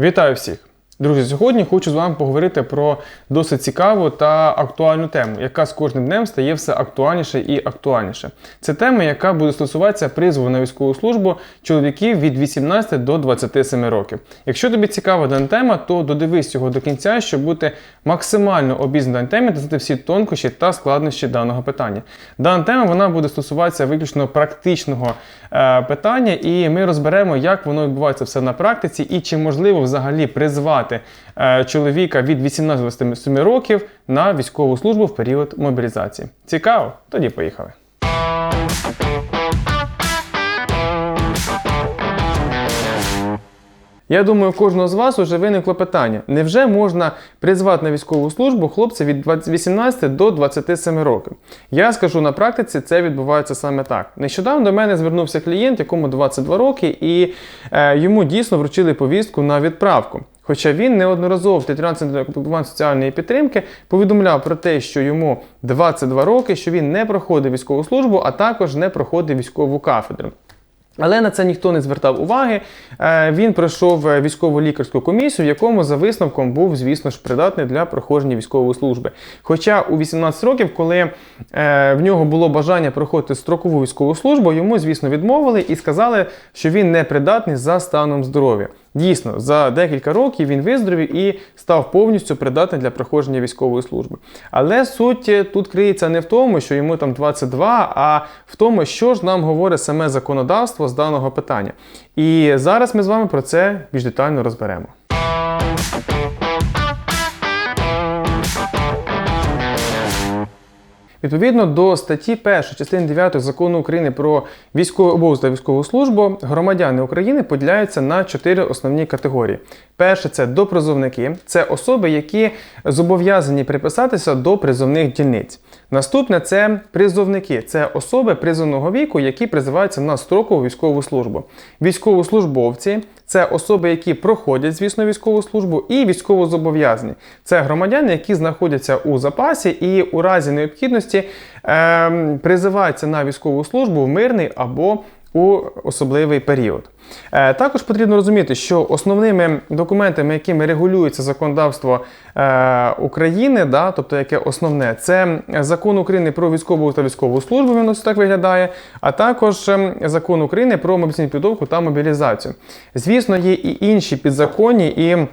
Вітаю всіх! Друзі, сьогодні хочу з вами поговорити про досить цікаву та актуальну тему, яка з кожним днем стає все актуальніше і актуальніше. Це тема, яка буде стосуватися призову на військову службу чоловіків від 18 до 27 років. Якщо тобі цікава дана тема, то додивись його до кінця, щоб бути максимально обізнаним темі та знати всі тонкощі та складнощі даного питання. Дана тема вона буде стосуватися виключно практичного е, питання, і ми розберемо, як воно відбувається все на практиці, і чи можливо взагалі призвати е, чоловіка від 18 років на військову службу в період мобілізації. Цікаво? Тоді поїхали. Я думаю, кожного з вас вже виникло питання: невже можна призвати на військову службу хлопця від 18 до 27 років? Я скажу на практиці, це відбувається саме так. Нещодавно до мене звернувся клієнт, якому 22 роки, і е, йому дійсно вручили повістку на відправку. Хоча він неодноразово в територіальному соціальної підтримки повідомляв про те, що йому 22 роки, що він не проходив військову службу, а також не проходив військову кафедру. Але на це ніхто не звертав уваги. Е, він пройшов е, військово лікарську комісію, в якому за висновком був, звісно ж, придатний для проходження військової служби. Хоча у 18 років, коли е, в нього було бажання проходити строкову військову службу, йому, звісно, відмовили і сказали, що він не придатний за станом здоров'я. Дійсно, за декілька років він виздоровів і став повністю придатним для проходження військової служби. Але суть тут криється не в тому, що йому там 22, а в тому, що ж нам говорить саме законодавство з даного питання. І зараз ми з вами про це більш детально розберемо. Відповідно до статті 1 частини 9 закону України про військовий обов'язок та військову службу, громадяни України поділяються на чотири основні категорії. Перше це допризовники, це особи, які зобов'язані приписатися до призовних дільниць. Наступне це призовники, це особи призовного віку, які призиваються на строкову військову службу. Військовослужбовці це особи, які проходять, звісно, військову службу, і військовозобов'язані. Це громадяни, які знаходяться у запасі і у разі необхідності е, призиваються на військову службу в мирний або у особливий період. Е, також потрібно розуміти, що основними документами, якими регулюється законодавство е, України, да, тобто яке основне, це закон України про військову та військову службу, він ось так виглядає, а також ем, закон України про мобілізаційну підготовку та мобілізацію. Звісно, є і інші підзаконні і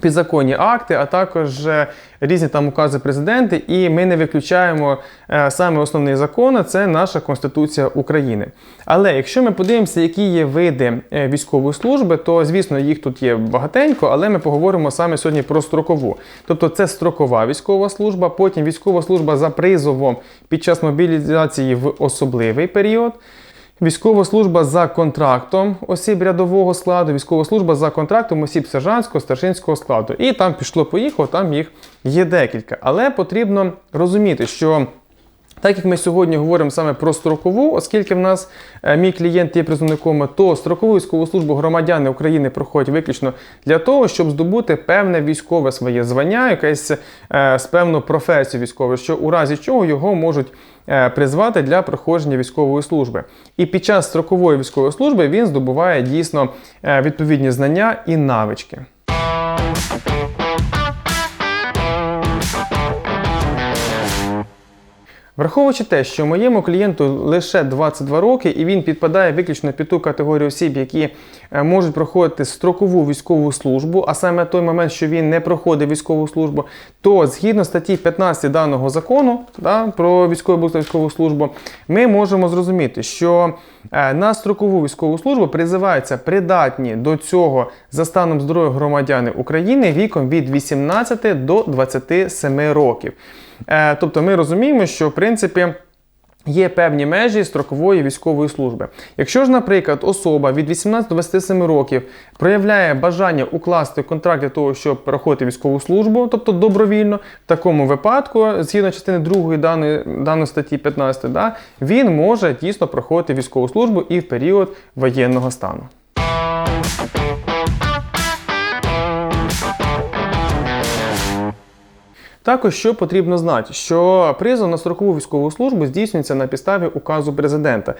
підзаконні акти, а також е, різні там укази президенти, і ми не виключаємо е, саме основний закон, це наша Конституція України. Але якщо ми подивимося, які є види е, військової служби, то звісно їх тут є багатенько, але ми поговоримо саме сьогодні про строкову. Тобто це строкова військова служба, потім військова служба за призовом під час мобілізації в особливий період. Військова служба за контрактом осіб рядового складу, військова служба за контрактом осіб сержантського, старшинського складу. І там пішло-поїхало, там їх є декілька. Але потрібно розуміти, що так як ми сьогодні говоримо саме про строкову, оскільки в нас е, мій клієнт є призовником, то строкову військову службу громадяни України проходять виключно для того, щоб здобути певне військове своє звання, якесь е, з певну професію військову, що у разі чого його можуть е, призвати для проходження військової служби. І під час строкової військової служби він здобуває дійсно відповідні знання і навички. Враховуючи те, що моєму клієнту лише 22 роки, і він підпадає виключно під ту категорію осіб, які е, можуть проходити строкову військову службу, а саме той момент, що він не проходить військову службу, то згідно статті 15 даного закону да, про військову військову службу, ми можемо зрозуміти, що е, на строкову військову службу призиваються придатні до цього за станом здоров'я громадяни України віком від 18 до 27 років. Е, тобто ми розуміємо, що в принципі. Є певні межі строкової військової служби. Якщо ж, наприклад, особа від 18 до 27 років проявляє бажання укласти контракт для того, щоб проходити військову службу, тобто добровільно, в такому випадку, згідно частини 2 даної, даної статті 15, да, він може дійсно проходити військову службу і в період воєнного стану. Також що потрібно знати, що призов на строкову військову службу здійснюється на підставі указу президента.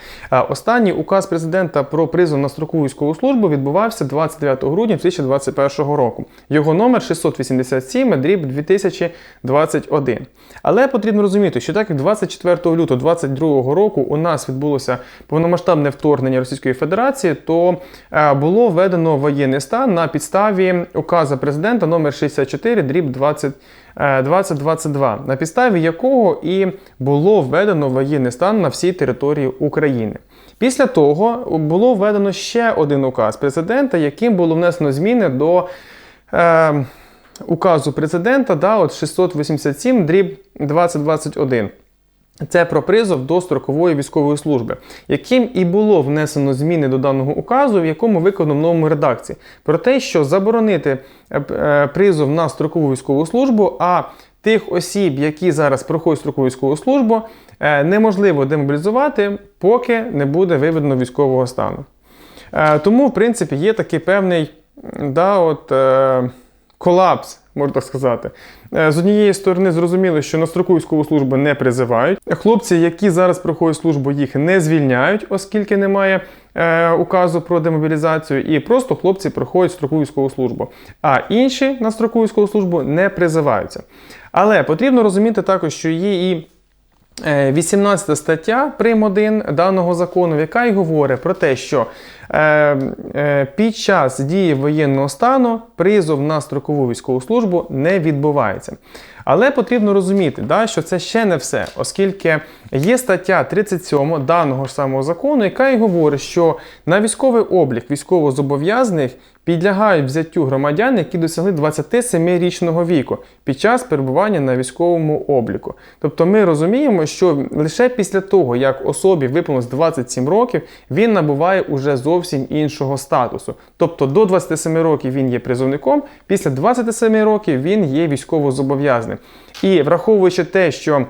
Останній указ президента про призов на строкову військову службу відбувався 29 грудня 2021 року. Його номер 687 дріб 2021. Але потрібно розуміти, що так як 24 лютого 2022 року у нас відбулося повномасштабне вторгнення Російської Федерації, то е, було введено воєнний стан на підставі указу президента номер 64 дріб 20. Е, 2022, на підставі якого і було введено воєнний стан на всій території України. Після того було введено ще один указ президента, яким було внесено зміни до е, указу президента да, от 687 дріб 2021. Це про призов до строкової військової служби, яким і було внесено зміни до даного указу, в якому виконано в новому редакції, про те, що заборонити е, е, призов на строкову військову службу, а тих осіб, які зараз проходять строкову військову службу, е, неможливо демобілізувати, поки не буде виведено військового стану. Тому, в принципі, є такий певний да, от, колапс, можна так сказати. Е, З однієї сторони, зрозуміло, що на строку військову службу не призивають. Хлопці, які зараз проходять службу, їх не звільняють, оскільки немає е, указу про демобілізацію, і просто хлопці проходять строку військову службу. А інші на строку військову службу не призиваються. Але потрібно розуміти також, що є і 18 стаття прим. 1 даного закону, яка й говорить про те, що е, е, під час дії воєнного стану призов на строкову військову службу не відбувається. Але потрібно розуміти, да, що це ще не все, оскільки є стаття 37 даного ж самого закону, яка й говорить, що на військовий облік військовозобов'язаних підлягають взяттю громадян, які досягли 27-річного віку під час перебування на військовому обліку. Тобто ми розуміємо, що лише після того, як особі виповнилось 27 років, він набуває уже зовсім іншого статусу. Тобто до 27 років він є призовником, після 27 років він є військовозобов'язаним. І враховуючи те, що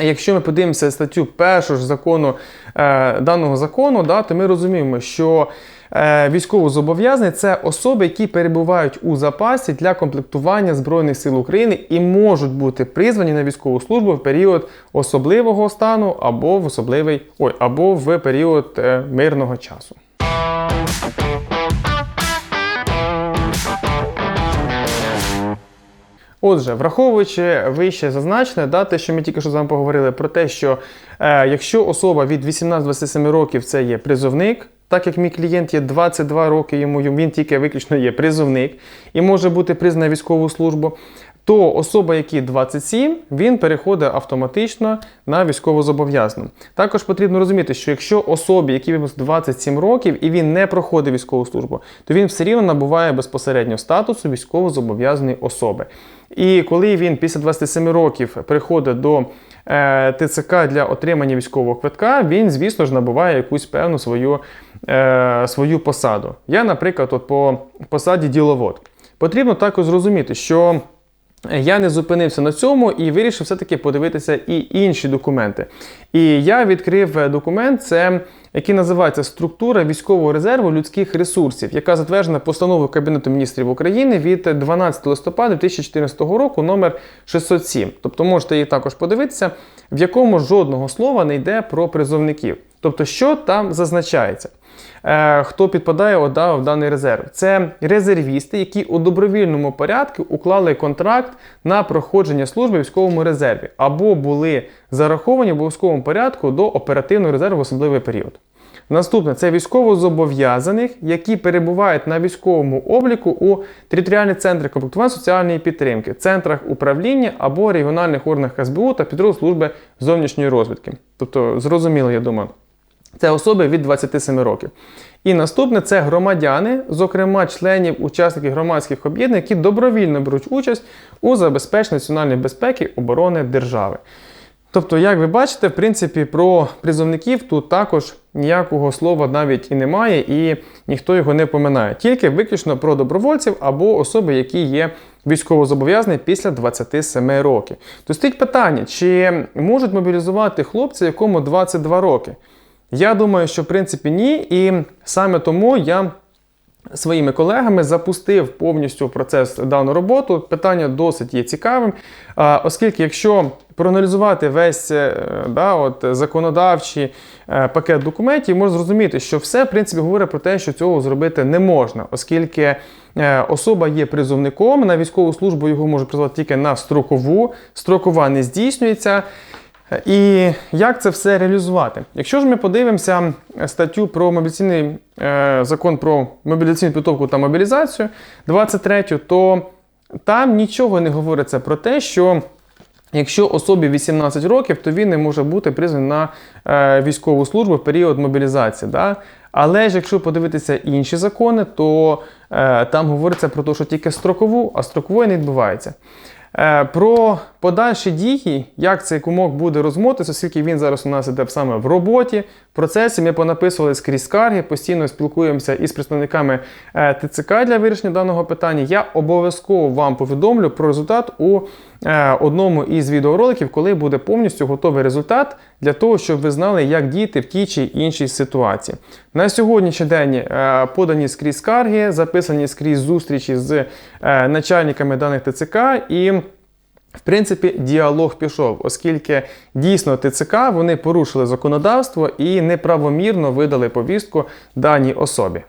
Якщо ми подивимося статтю першого ж закону е, даного закону, да, то ми розуміємо, що е, військовозобов'язані це особи, які перебувають у запасі для комплектування Збройних сил України і можуть бути призвані на військову службу в період особливого стану або в особливий ой, або в період е, мирного часу. Отже, враховуючи вище зазначене, да, те, що ми тільки що з вами поговорили про те, що е, якщо особа від 18-27 років це є призовник, так як мій клієнт є 22 роки, йому він тільки виключно є призовник і може бути признаний військову службу, то особа, якій 27, він переходить автоматично на військовозобов'язану. Також потрібно розуміти, що якщо особі, якій виповнилось 27 років, і він не проходить військову службу, то він все рівно набуває безпосередньо статусу військовозобов'язаної особи. І коли він після 27 років приходить до е, ТЦК для отримання військового квитка, він, звісно ж, набуває якусь певну свою, е, свою посаду. Я, наприклад, от по посаді діловод. Потрібно також зрозуміти, що я не зупинився на цьому і вирішив все-таки подивитися і інші документи. І я відкрив документ, це який називається Структура військового резерву людських ресурсів, яка затверджена постановою Кабінету міністрів України від 12 листопада 2014 року, номер 607. Тобто можете її також подивитися, в якому жодного слова не йде про призовників. Тобто, що там зазначається? Е, Хто підпадає о, да, в даний резерв? Це резервісти, які у добровільному порядку уклали контракт на проходження служби в військовому резерві або були зараховані в обов'язковому порядку до оперативного резерву в особливий період. Наступне це військовозобов'язаних, які перебувають на військовому обліку у територіальних центрах комплектування соціальної підтримки, центрах управління або регіональних органах СБУ та підрозділ служби зовнішньої розвідки. Тобто, зрозуміло, я думаю. Це особи від 27 років. І наступне це громадяни, зокрема членів учасників громадських об'єднань, які добровільно беруть участь у забезпеченні національної безпеки оборони держави. Тобто, як ви бачите, в принципі, про призовників тут також ніякого слова навіть і немає, і ніхто його не поминає. Тільки виключно про добровольців або особи, які є військовозобов'язані після 27 років. То стоїть питання, чи можуть мобілізувати хлопця, якому 22 роки? Я думаю, що в принципі ні, і саме тому я своїми колегами запустив повністю процес дану роботу. Питання досить є цікавим, оскільки якщо проаналізувати весь е, да, от, законодавчий е, пакет документів, можна зрозуміти, що все в принципі говорить про те, що цього зробити не можна, оскільки е, особа є призовником, на військову службу його можуть призвати тільки на строкову, строкова не здійснюється. І як це все реалізувати? Якщо ж ми подивимося статтю про мобілізаційний е, закон про мобілізаційну підготовку та мобілізацію 23, то там нічого не говориться про те, що якщо особі 18 років, то він не може бути призваний на е, військову службу в період мобілізації. Да? Але ж якщо подивитися інші закони, то е, там говориться про те, що тільки строкову, а строкової не відбувається. Е, Про подальші дії, як цей кумок буде розмотися, оскільки він зараз у нас іде саме в роботі, в процесі ми понаписували скрізь скарги, постійно спілкуємося із представниками е, ТЦК для вирішення даного питання. Я обов'язково вам повідомлю про результат у е, одному із відеороликів, коли буде повністю готовий результат для того, щоб ви знали, як діяти в тій чи іншій ситуації. На сьогоднішній день е, подані скрізь скарги, записані скрізь зустрічі з начальниками даних ТЦК і. В принципі, діалог пішов, оскільки дійсно ТЦК вони порушили законодавство і неправомірно видали повістку даній особі.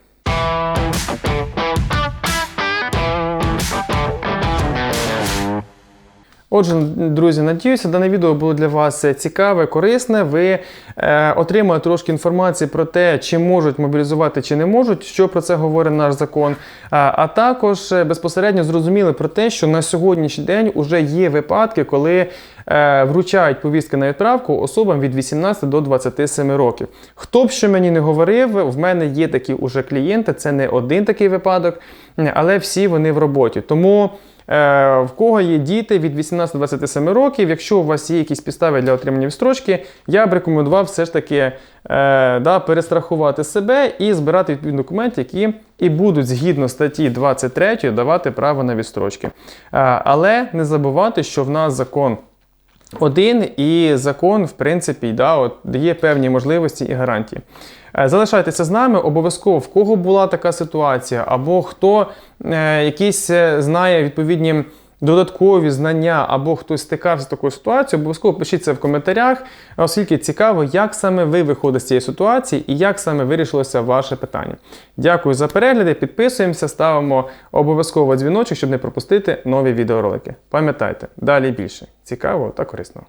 Отже, друзі, надіюся, дане відео було для вас цікаве, корисне. Ви е, отримали трошки інформації про те, чи можуть мобілізувати, чи не можуть, що про це говорить наш закон. А, а також е, безпосередньо зрозуміли про те, що на сьогоднішній день вже є випадки, коли е, вручають повістки на відправку особам від 18 до 27 років. Хто б що мені не говорив, в мене є такі уже клієнти, це не один такий випадок, але всі вони в роботі. Тому. Е, в кого є діти від 18 до 27 років, якщо у вас є якісь підстави для отримання відстрочки, я б рекомендував все ж таки е, да, перестрахувати себе і збирати відповідні документи, які і будуть згідно статті 23 давати право на відстрочки. Е, але не забувати, що в нас закон. Один і закон, в принципі, да, от, дає певні можливості і гарантії. Е, Залишайтеся з нами, обов'язково в кого була така ситуація, або хто е, якісь е, знає відповідні додаткові знання, або хтось стикався з такою ситуацією, обов'язково пишіть це в коментарях, оскільки цікаво, як саме ви виходите з цієї ситуації і як саме вирішилося ваше питання. Дякую за перегляди, підписуємося, ставимо обов'язково дзвіночок, щоб не пропустити нові відеоролики. Пам'ятайте, далі більше цікаво та корисно.